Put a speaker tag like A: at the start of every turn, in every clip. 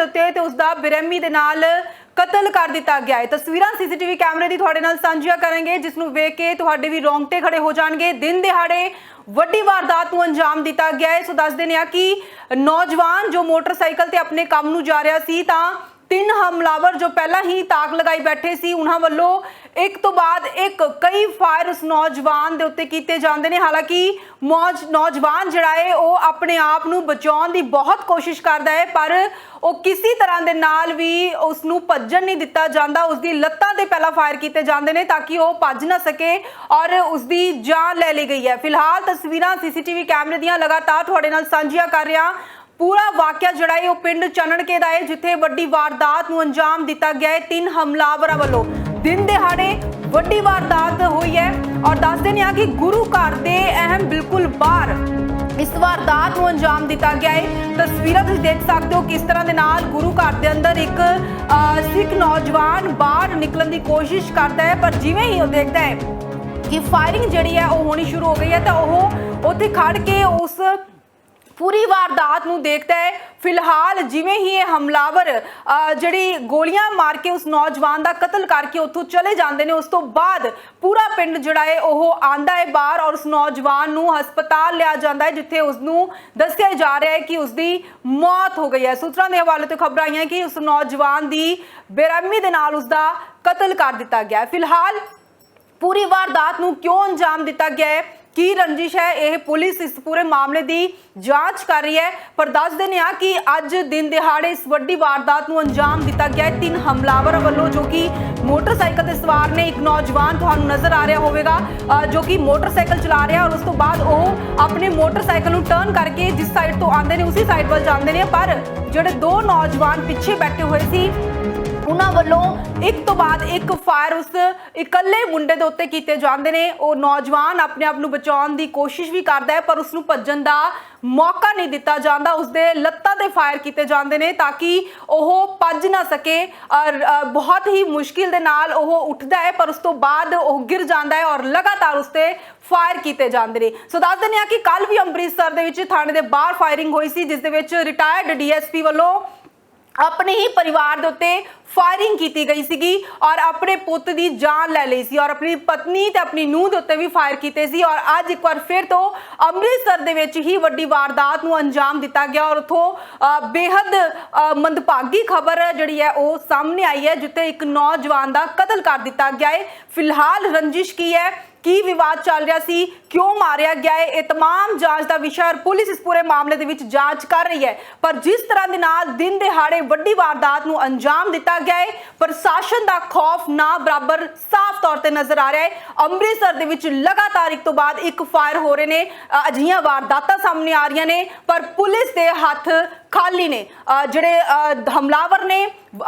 A: ਦੇ ਉੱਤੇ ਤੇ ਉਸ ਦਾ ਬੇਰਹਿਮੀ ਦੇ ਨਾਲ ਕਤਲ ਕਰ ਦਿੱਤਾ ਗਿਆ ਹੈ। ਤਸਵੀਰਾਂ ਸੀਸੀਟੀਵੀ ਕੈਮਰੇ ਦੀ ਤੁਹਾਡੇ ਨਾਲ ਸਾਂਝੀਆਂ ਕਰਾਂਗੇ ਜਿਸ ਨੂੰ ਵੇਖ ਕੇ ਤੁਹਾਡੇ ਵੀ ਰੋਂਗਟੇ ਖੜੇ ਹੋ ਜਾਣਗੇ। ਦਿਨ ਦਿਹਾੜੇ ਵੱਡੀ ਵਾਰਦਾਤ ਨੂੰ ਅੰਜਾਮ ਦਿੱਤਾ ਗਿਆ ਹੈ। ਸੋ ਦੱਸ ਦਿੰਦੇ ਆ ਕਿ ਨੌਜਵਾਨ ਜੋ ਮੋਟਰਸਾਈਕਲ ਤੇ ਆਪਣੇ ਕੰਮ ਨੂੰ ਜਾ ਰਿਹਾ ਸੀ, ਤਾਂ ਤਿੰਨ ਹਮਲਾਵਰ ਜੋ ਪਹਿਲਾਂ ਹੀ ਤਾਕ ਲਗਾਈ ਬੈਠੇ ਸੀ, ਉਹਨਾਂ ਵੱਲੋਂ ਇੱਕ ਤੋਂ ਬਾਅਦ ਇੱਕ ਕਈ ਫਾਇਰ ਉਸ ਨੌਜਵਾਨ ਦੇ ਉੱਤੇ ਕੀਤੇ ਜਾਂਦੇ ਨੇ। ਹਾਲਾਂਕਿ ਮੌਜ ਨੌਜਵਾਨ ਜਿਹੜਾ ਹੈ, ਉਹ ਆਪਣੇ ਆਪ ਨੂੰ ਬਚਾਉਣ ਦੀ ਬਹੁਤ ਕੋਸ਼ਿਸ਼ ਕਰਦਾ ਹੈ, ਪਰ ਉਹ ਕਿਸੇ ਤਰ੍ਹਾਂ ਦੇ ਨਾਲ ਵੀ ਉਸ ਨੂੰ ਭੱਜਣ ਨਹੀਂ ਦਿੱਤਾ ਜਾਂਦਾ। ਉਸ ਦੀ ਲੱਤਾਂ ਤੇ ਪਹਿਲਾਂ ਫਾਇਰ ਕੀਤੇ ਜਾਂਦੇ ਨੇ ਤਾਂ ਕਿ ਉਹ ਭੱਜ ਨਾ ਸਕੇ ਔਰ ਉਸ ਦੀ ਜਾਨ ਲੈ ਲਈ ਗਈ ਹੈ। ਫਿਲਹਾਲ ਤਸਵੀਰਾਂ ਸੀਸੀਟੀਵੀ ਕੈਮਰੇ ਦੀਆਂ ਲਗਾਤਾਰ ਤੁਹਾਡੇ ਨਾਲ ਸਾਂਝੀਆਂ ਕਰ ਰਿਹਾ। ਪੂਰਾ ਵਾਕਿਆ ਜਿਹੜਾ ਹੈ, ਉਹ ਪਿੰਡ ਚੰਨਣਕੇ ਦਾ ਹੈ, ਜਿੱਥੇ ਵੱਡੀ ਵਾਰਦਾਤ ਨੂੰ ਅੰਜਾਮ ਦਿੱਤਾ ਗਿਆ ਹੈ। ਤਿੰਨ ਹਮਲਾਵਰਾਂ ਵੱਲੋਂ ਦਿਨ ਦਿਹਾੜੇ ਵੱਡੀ ਵਾਰਦਾਤ ਹੋਈ ਹੈ ਔਰ ਦੱਸਦੇ ਨੇ ਆ ਕਿ ਗੁਰੂ ਘਰ ਦੇ ਅਹਿਮ ਬਿਲਕੁਲ ਬਾਹਰ ਇਸ ਵਾਰਦਾਤ ਨੂੰ ਅੰਜਾਮ ਦਿੱਤਾ ਗਿਆ ਹੈ। ਤਸਵੀਰਾਂ ਤੁਸੀਂ ਦੇਖ ਸਕਦੇ ਹੋ ਕਿਸ ਤਰ੍ਹਾਂ ਦੇ ਨਾਲ ਗੁਰੂ ਘਰ ਦੇ ਅੰਦਰ ਇੱਕ ਸਿੱਖ ਨੌਜਵਾਨ ਬਾਹਰ ਨਿਕਲਣ ਦੀ ਕੋਸ਼ਿਸ਼ ਕਰਦਾ ਹੈ, ਪਰ ਜਿਵੇਂ ਹੀ ਉਹ ਦੇਖਦਾ ਹੈ ਕਿ ਫਾਇਰਿੰਗ ਜਿਹੜੀ ਹੈ ਉਹ ਹੋਣੀ ਸ਼ੁਰੂ ਹੋ ਗਈ ਹੈ ਤਾਂ ਉਹ ਉੱਥੇ ਖੜ ਕੇ ਉਸ ਪੂਰੀ ਵਾਰਦਾਤ ਨੂੰ ਦੇਖਦਾ ਹੈ। ਫਿਲਹਾਲ ਜਿਵੇਂ ਹੀ ਇਹ ਹਮਲਾਵਰ ਜਿਹੜੀ ਗੋਲੀਆਂ ਮਾਰ ਕੇ ਉਸ ਨੌਜਵਾਨ ਦਾ ਕਤਲ ਕਰਕੇ ਉੱਥੋਂ ਚਲੇ ਜਾਂਦੇ ਨੇ, ਉਸ ਤੋਂ ਬਾਅਦ ਪੂਰਾ ਪਿੰਡ ਜਿਹੜਾ ਹੈ, ਉਹ ਆਂਦਾ ਹੈ ਬਾਹਰ ਔਰ ਉਸ ਨੌਜਵਾਨ ਨੂੰ ਹਸਪਤਾਲ ਲਿਆ ਜਾਂਦਾ ਹੈ, ਜਿੱਥੇ ਉਸ ਨੂੰ ਦੱਸਿਆ ਜਾ ਰਿਹਾ ਹੈ ਕਿ ਉਸ ਦੀ ਮੌਤ ਹੋ ਗਈ ਹੈ। ਸੂਤਰਾਂ ਦੇ ਹਵਾਲੇ ਤੋਂ ਖਬਰਾਂ ਆਈਆਂ ਕਿ ਉਸ ਨੌਜਵਾਨ ਦੀ ਬੇਰਹਿਮੀ ਦੇ ਨਾਲ ਉਸ ਦਾ ਕਤਲ ਕਰ ਦਿੱਤਾ ਗਿਆ ਹੈ। ਫਿਲਹਾਲ ਪੂਰੀ ਵਾਰਦਾਤ ਨੂੰ ਕਿਉਂ ਅੰਜਾਮ ਦਿੱਤਾ ਗਿਆ ਹੈ? ਕੀ ਰੰਜਿਸ਼ ਹੈ? ਇਹ ਪੁਲਿਸ ਇਸ ਪੂਰੇ ਮਾਮਲੇ ਦੀ ਜਾਂਚ ਕਰ ਰਹੀ ਹੈ। ਪਰ ਦੱਸ ਦਿੰਦੇ ਆ ਕਿ ਅੱਜ ਦਿਨ ਦਿਹਾੜੇ ਇਸ ਵੱਡੀ ਵਾਰਦਾਤ ਨੂੰ ਅੰਜਾਮ ਦਿੱਤਾ ਗਿਆ ਹੈ। ਤਿੰਨ ਹਮਲਾਵਰ ਵੱਲੋਂ ਜੋ ਕਿ ਮੋਟਰਸਾਈਕਲ ਤੇ ਸਵਾਰ ਨੇ, ਇੱਕ ਨੌਜਵਾਨ ਤੁਹਾਨੂੰ ਨਜ਼ਰ ਆ ਰਿਹਾ ਹੋਵੇਗਾ ਜੋ ਕਿ ਮੋਟਰਸਾਈਕਲ ਚਲਾ ਰਿਹਾ ਔਰ ਉਸ ਤੋਂ ਬਾਅਦ ਉਹ ਆਪਣੇ ਮੋਟਰਸਾਈਕਲ ਨੂੰ ਟਰਨ ਕਰਕੇ ਜਿਸ ਸਾਈਡ ਤੋਂ ਆਉਂਦੇ ਨੇ, ਉਸੇ ਸਾਈਡ ਵੱਲ ਜਾਂਦੇ ਨੇ। ਪਰ ਜਿਹੜੇ ਦੋ ਨੌਜਵਾਨ ਪਿੱਛੇ ਬੈਠੇ ਹੋਏ ਸੀ ਉਹਨਾਂ ਵੱਲੋਂ ਇੱਕ ਤੋਂ ਬਾਅਦ ਇੱਕ ਫਾਇਰ ਉਸ ਇਕੱਲੇ ਮੁੰਡੇ ਦੇ ਉੱਤੇ ਕੀਤੇ ਜਾਂਦੇ ਨੇ। ਉਹ ਨੌਜਵਾਨ ਆਪਣੇ ਆਪ ਨੂੰ ਬਚਾਉਣ ਦੀ ਕੋਸ਼ਿਸ਼ ਵੀ ਕਰਦਾ ਹੈ, ਪਰ ਉਸ ਨੂੰ ਭੱਜਣ ਦਾ ਮੌਕਾ ਨਹੀਂ ਦਿੱਤਾ ਜਾਂਦਾ। ਉਸ ਦੇ ਲੱਤਾਂ ਤੇ ਫਾਇਰ ਕੀਤੇ ਜਾਂਦੇ ਨੇ ਤਾਂ ਕਿ ਉਹ ਭੱਜ ਨਾ ਸਕੇ। ਔਰ ਬਹੁਤ ਹੀ ਮੁਸ਼ਕਿਲ ਦੇ ਨਾਲ ਉਹ ਉੱਠਦਾ ਹੈ, ਪਰ ਉਸ ਤੋਂ ਬਾਅਦ ਉਹ ਗਿਰ ਜਾਂਦਾ ਹੈ ਔਰ ਲਗਾਤਾਰ ਉਸ ਤੇ ਫਾਇਰ ਕੀਤੇ ਜਾਂਦੇ ਨੇ। ਸੋ ਦੱਸ ਦਿੰਦੇ ਆ ਕਿ ਕੱਲ ਵੀ ਅੰਮ੍ਰਿਤਸਰ ਦੇ ਵਿੱਚ ਥਾਣੇ ਦੇ ਬਾਹਰ ਫਾਇਰਿੰਗ ਹੋਈ ਸੀ, ਜਿਸ ਦੇ ਵਿੱਚ ਰਿਟਾਇਰਡ ਡੀਐਸਪੀ ਵੱਲੋਂ ਆਪਣੇ ਹੀ ਪਰਿਵਾਰ ਦੇ ਉੱਤੇ ਫਾਇਰਿੰਗ ਕੀਤੀ ਗਈ ਸੀਗੀ ਔਰ ਆਪਣੇ ਪੁੱਤ ਦੀ ਜਾਨ ਲੈ ਲਈ ਸੀ ਔਰ ਆਪਣੀ ਪਤਨੀ ਤੇ ਆਪਣੀ ਨੂੰਹ ਦੇ ਉੱਤੇ ਵੀ ਫਾਇਰ ਕੀਤੇ ਸੀ ਔਰ ਅੱਜ ਇੱਕ ਵਾਰ ਫਿਰ ਤੋਂ ਅੰਮ੍ਰਿਤਸਰ ਦੇ ਵਿੱਚ ਹੀ ਵੱਡੀ ਵਾਰਦਾਤ ਨੂੰ ਅੰਜਾਮ ਦਿੱਤਾ ਗਿਆ ਔਰ ਉਥੋਂ ਬੇहद ਮੰਦਭਾਗੀ ਖਬਰ ਜਿਹੜੀ ਹੈ ਉਹ ਸਾਹਮਣੇ ਆਈ ਹੈ, ਜਿੱਥੇ ਇੱਕ ਨੌਜਵਾਨ ਦਾ ਕਤਲ ਕਰ ਦਿੱਤਾ ਗਿਆ ਹੈ। ਫਿਲਹਾਲ ਰੰਜਿਸ਼ ਕੀ ਹੈ? ਕੀ ਵਿਵਾਦ ਚੱਲ ਰਿਹਾ ਸੀ ਕਿਉਂ ਮਾਰਿਆ ਗਿਆ ਹੈ ਇਹ तमाम ਜਾਂਚ ਦਾ ਵਿਸ਼ਾ ਔਰ ਪੁਲਿਸ ਇਸ ਪੂਰੇ ਮਾਮਲੇ ਦੇ ਵਿੱਚ ਜਾਂਚ ਕਰ ਰਹੀ ਹੈ ਪਰ ਜਿਸ ਤਰ੍ਹਾਂ ਦੇ ਨਾਲ ਦਿਨ ਦਿਹਾੜੇ ਵੱਡੀ ਵਾਰਦਾਤ ਨੂੰ ਅੰਜਾਮ ਦਿੱਤਾ ਗਿਆ ਹੈ ਪ੍ਰਸ਼ਾਸਨ ਦਾ ਖੌਫ ਨਾ ਬਰਾਬਰ ਸਾਫ਼ ਤੌਰ ਤੇ ਨਜ਼ਰ ਆ ਰਿਹਾ ਹੈ ਅੰਮ੍ਰਿਤਸਰ ਦੇ ਵਿੱਚ ਲਗਾਤਾਰ ਇੱਕ ਤੋਂ ਬਾਅਦ ਇੱਕ ਫਾਇਰ ਹੋ ਰਹੇ ਨੇ ਅ, ਅਜਿਹੀਆਂ ਵਾਰਦਾਤਾਂ ਸਾਹਮਣੇ ਆ ਰਹੀਆਂ ਨੇ ਪਰ ਪੁਲਿਸ ਦੇ ਹੱਥ ਖਾਲੀ ਨੇ। ਜਿਹੜੇ ਹਮਲਾਵਰ ਨੇ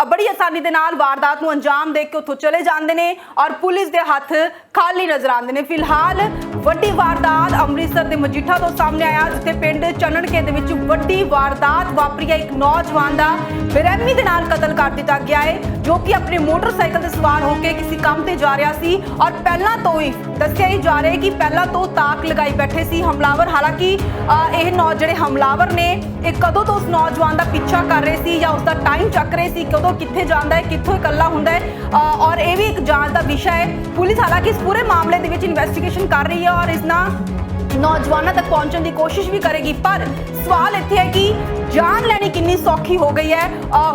A: ਬੜੀ ਆਸਾਨੀ ਦੇ ਨਾਲ ਵਾਰਦਾਤ ਨੂੰ ਅੰਜਾਮ ਦੇ ਕੇ ਉੱਥੋਂ ਚਲੇ ਜਾਂਦੇ ਨੇ ਔਰ ਪੁਲਿਸ ਦੇ ਹੱਥ ਖਾਲੀ ਨਜ਼ਰ ਆਉਂਦੇ ਨੇ। ਫਿਲਹਾਲ ਵੱਡੀ ਵਾਰਦਾਤ ਅੰਮ੍ਰਿਤਸਰ ਦੇ ਮਜੀਠਾ ਤੋਂ ਸਾਹਮਣੇ ਆਇਆ, ਜਿੱਥੇ ਪਿੰਡ ਚੰਨਣਕੇ ਦੇ ਵਿੱਚ ਵੱਡੀ ਵਾਰਦਾਤ ਵਾਪਰੀ ਹੈ। ਇੱਕ ਨੌਜਵਾਨ ਦਾ ਬੇਰਹਿਮੀ ਦੇ ਨਾਲ ਕਤਲ ਕਰ ਦਿੱਤਾ ਗਿਆ ਹੈ, ਜੋ ਕਿ ਆਪਣੇ ਮੋਟਰਸਾਈਕਲ ਤੇ ਸਵਾਰ ਹੋ ਕੇ ਕਿਸੇ ਕੰਮ ਤੇ ਜਾ ਰਿਹਾ ਸੀ ਔਰ ਪਹਿਲਾਂ ਤੋਂ ਹੀ ਦੱਸਿਆ ਹੀ ਜਾ ਰਿਹਾ ਹੈ ਕਿ ਪਹਿਲਾਂ ਤੋਂ ਤਾਕ ਲਗਾਈ ਬੈਠੇ ਸੀ ਹਮਲਾਵਰ। ਹਾਲਾਂਕਿ ਇਹ ਨੌ, ਜਿਹੜੇ ਹਮਲਾਵਰ ਨੇ, ਇਹ ਕਦੋਂ ਤੋਂ ਉਸ ਨੌਜਵਾਨ ਦਾ ਪਿੱਛਾ ਕਰ ਰਹੇ ਸੀ ਜਾਂ ਉਸ ਦਾ ਟਾਈਮ ਚੱਕ ਰਹੇ ਸੀ, ਕਦੋਂ ਕਿੱਥੇ ਜਾਂਦਾ ਹੈ, ਕਿੱਥੋਂ ਇਕੱਲਾ ਹੁੰਦਾ ਹੈ ਔਰ ਇਹ ਵੀ ਇੱਕ ਜਾਂਚ ਦਾ ਵਿਸ਼ਾ ਹੈ। ਪੁਲਿਸ ਹਾਲਾਂਕਿ ਇਸ ਪੂਰੇ ਮਾਮਲੇ ਦੇ ਵਿੱਚ ਇਨਵੈਸਟੀਗੇਸ਼ਨ ਕਰ ਰਹੀ ਹੈ ਔਰ ਇਸ ਨਾਲ ਨੌਜਵਾਨਾਂ ਤੱਕ ਪਹੁੰਚਣ ਦੀ ਕੋਸ਼ਿਸ਼ ਵੀ ਕਰੇਗੀ। ਪਰ ਸਵਾਲ ਇੱਥੇ ਹੈ ਕਿ ਜਾਨ ਲੈਣੀ ਕਿੰਨੀ ਸੌਖੀ ਹੋ ਗਈ ਹੈ।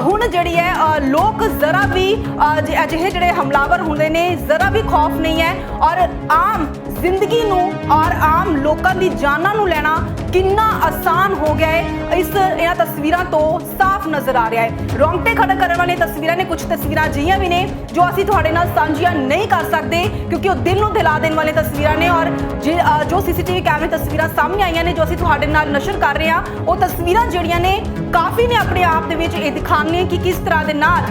A: ਹੁਣ ਜਿਹੜੀ ਹੈ ਲੋਕ ਜ਼ਰਾ ਵੀ ਅਜਿਹੇ ਜਿਹੜੇ ਹਮਲਾਵਰ ਹੁੰਦੇ ਨੇ, ਜ਼ਰਾ ਵੀ ਖੌਫ ਨਹੀਂ ਹੈ ਔਰ ਆਮ ਜ਼ਿੰਦਗੀ ਨੂੰ ਔਰ ਆਮ ਲੋਕਾਂ ਦੀ ਜਾਨਾਂ ਨੂੰ ਲੈਣਾ ਕਿੰਨਾ ਆਸਾਨ ਹੋ ਗਿਆ ਹੈ। ਇਸ ਇਹਨਾਂ ਤਸਵੀਰਾਂ ਤੋਂ ਸਾਫ਼ ਨਜ਼ਰ ਆ ਰਿਹਾ ਹੈ। ਰੋਂਗਟੇ ਖੜਾ ਕਰਨ ਵਾਲੀਆਂ ਤਸਵੀਰਾਂ ਨੇ ਕੁਝ ਤਸਵੀਰਾਂ ਅਜਿਹੀਆਂ ਵੀ ਨੇ ਜੋ ਅਸੀਂ ਤੁਹਾਡੇ ਨਾਲ ਸਾਂਝੀਆਂ ਨਹੀਂ ਕਰ ਸਕਦੇ ਕਿਉਂਕਿ ਉਹ ਦਿਲ ਨੂੰ ਦਿਲਾ ਦੇਣ ਵਾਲੀਆਂ ਤਸਵੀਰਾਂ ਨੇ ਔਰ ਜੋ ਸੀਸੀਟੀਵੀ ਕੈਮਰੇ ਤਸਵੀਰਾਂ ਸਾਹਮਣੇ ਆਈਆਂ ਨੇ ਜੋ ਅਸੀਂ ਤੁਹਾਡੇ ਨਾਲ ਨਸ਼ਰ ਕਰ ਰਹੇ ਹਾਂ ਉਹ ਤਸਵੀਰਾਂ ਜਿਹੜੀਆਂ ਨੇ ਕਾਫੀ ਨੇ ਆਪਣੇ ਆਪ ਦੇ ਵਿੱਚ ਇਹ ਦਿਖਾਉਣੀਆਂ ਕਿ ਕਿਸ ਤਰ੍ਹਾਂ ਦੇ ਨਾਲ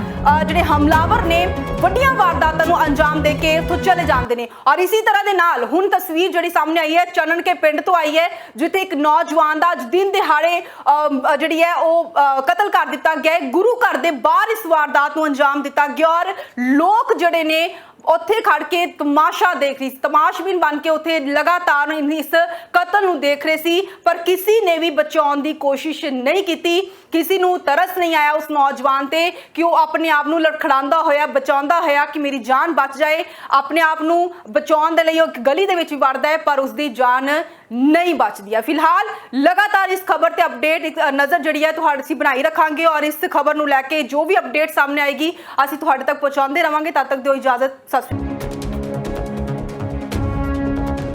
A: ਜਿਹੜੇ ਹਮਲਾਵਰ ਨੇ ਵੱਡੀਆਂ ਵਾਰਦਾਤਾਂ ਨੂੰ ਅੰਜਾਮ ਦੇ ਕੇ ਉੱਥੋਂ ਚਲੇ ਜਾਂਦੇ ਨੇ। ਔਰ ਇਸੇ ਤਰ੍ਹਾਂ ਦੇ ਨਾਲ ਹੁਣ ਤਸਵੀਰ ਜਿਹੜੀ ਸਾਹਮਣੇ ਆਈ ਹੈ ਚੰਨਣ ਕੇ ਪਿੰਡ ਤੋਂ ਆਈ ਹੈ ਜਿੱਥੇ ਇੱਕ ਨੌਜਵਾਨ ਦਾ ਅੱਜ ਦਿਨ ਦਿਹਾੜੇ ਅਮ, ਜਿਹੜੀ ਹੈ ਉਹ ਅ, ਕਤਲ ਕਰ ਦਿੱਤਾ ਗਿਆ ਹੈ। ਗੁਰੂ ਘਰ ਦੇ ਬਾਹਰ ਇਸ ਵਾਰਦਾਤ ਨੂੰ ਅੰਜਾਮ ਦਿੱਤਾ ਗਿਆ ਔਰ ਲੋਕ ਜਿਹੜੇ ਨੇ ਉੱਥੇ ਖੜ ਕੇ ਤਮਾਸ਼ਾ ਦੇਖ ਰਹੀ ਸੀ। ਤਮਾਸ਼ਬੀਨ ਬਣ ਕੇ ਉੱਥੇ ਲਗਾਤਾਰ ਇਸ ਕਤਲ ਨੂੰ ਦੇਖ ਰਹੇ ਸੀ, ਪਰ ਕਿਸੇ ਨੇ ਵੀ ਬਚਾਉਣ ਦੀ ਕੋਸ਼ਿਸ਼ ਨਹੀਂ ਕੀਤੀ। ਕਿਸੇ ਨੂੰ ਤਰਸ ਨਹੀਂ ਆਇਆ ਉਸ ਨੌਜਵਾਨ ਤੇ ਕਿ ਉਹ ਆਪਣੇ ਆਪ ਨੂੰ ਲੜਖੜਾਉਂਦਾ ਹੋਇਆ, ਬਚਾਉਂਦਾ ਹੋਇਆ ਕਿ ਮੇਰੀ ਜਾਨ ਬਚ ਜਾਏ। ਆਪਣੇ ਆਪ ਨੂੰ ਬਚਾਉਣ ਦੇ ਲਈ ਉਹ ਗਲੀ ਦੇ ਵਿੱਚ ਵੀ ਵੜਦਾ ਹੈ, ਪਰ ਉਸ ਦੀ ਜਾਨ ਨਹੀਂ ਬਚਦੀ ਹੈ। ਫਿਲਹਾਲ ਲਗਾਤਾਰ ਇਸ ਖਬਰ ਤੇ ਅਪਡੇਟ ਇੱਕ ਨਜ਼ਰ ਜਿਹੜੀ ਹੈ ਤੁਹਾਡੇ ਅਸੀਂ ਬਣਾਈ ਰੱਖਾਂਗੇ ਔਰ ਇਸ ਖਬਰ ਨੂੰ ਲੈ ਕੇ ਜੋ ਵੀ ਅਪਡੇਟ ਸਾਹਮਣੇ ਆਏਗੀ, ਅਸੀਂ ਤੁਹਾਡੇ ਤੱਕ ਪਹੁੰਚਾਉਂਦੇ ਰਵਾਂਗੇ। ਤਦ ਤੱਕ ਦਿਓ ਇਜਾਜ਼ਤ। Satisfacción.